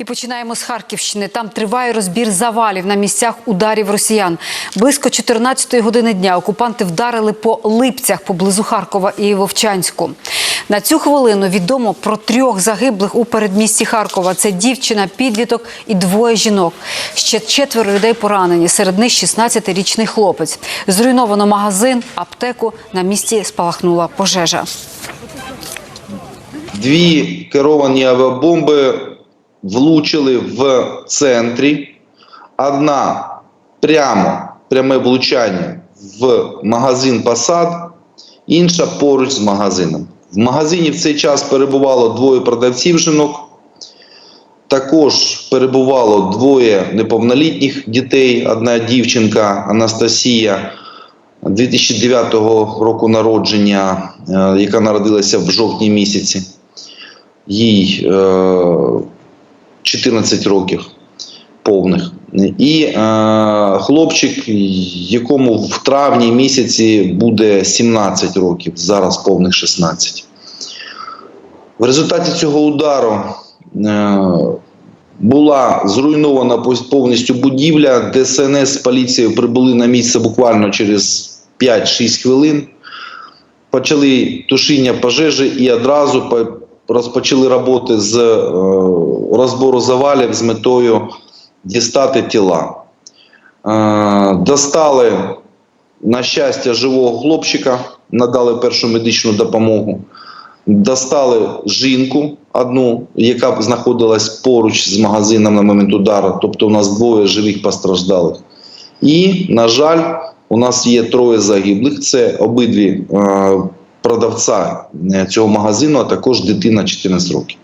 І починаємо з Харківщини. Там триває розбір завалів на місцях ударів росіян. Близько 14-ї години дня окупанти вдарили по липцях поблизу Харкова і Вовчанську. На цю хвилину відомо про трьох загиблих у передмісті Харкова. Це дівчина, підліток і двоє жінок. Ще четверо людей поранені. Серед них 16-річний хлопець. Зруйновано магазин, аптеку. На місці спалахнула пожежа. Дві керовані авіабомби влучили в центрі. Одна прямо пряме влучання в магазин Посад, інша поруч з магазином. В магазині в цей час перебувало двоє продавців жінок. Також перебувало двоє неповнолітніх дітей. Одна дівчинка Анастасія 2009 року народження, е, яка народилася в жовтні місяці. Їй е, 14 років повних. І е, хлопчик, якому в травні місяці буде 17 років, зараз повних 16. В результаті цього удару е, була зруйнована повністю будівля. ДСНС з поліцією прибули на місце буквально через 5-6 хвилин. Почали тушіння пожежі і одразу розпочали роботи з е, розбору завалів з метою дістати тіла. Е, достали, на щастя, живого хлопчика, надали першу медичну допомогу. Достали жінку одну, яка знаходилась поруч з магазином на момент удару. Тобто у нас двоє живих постраждалих. І, на жаль, у нас є троє загиблих. Це обидві е, продавця е, цього магазину, а також дитина 14 років.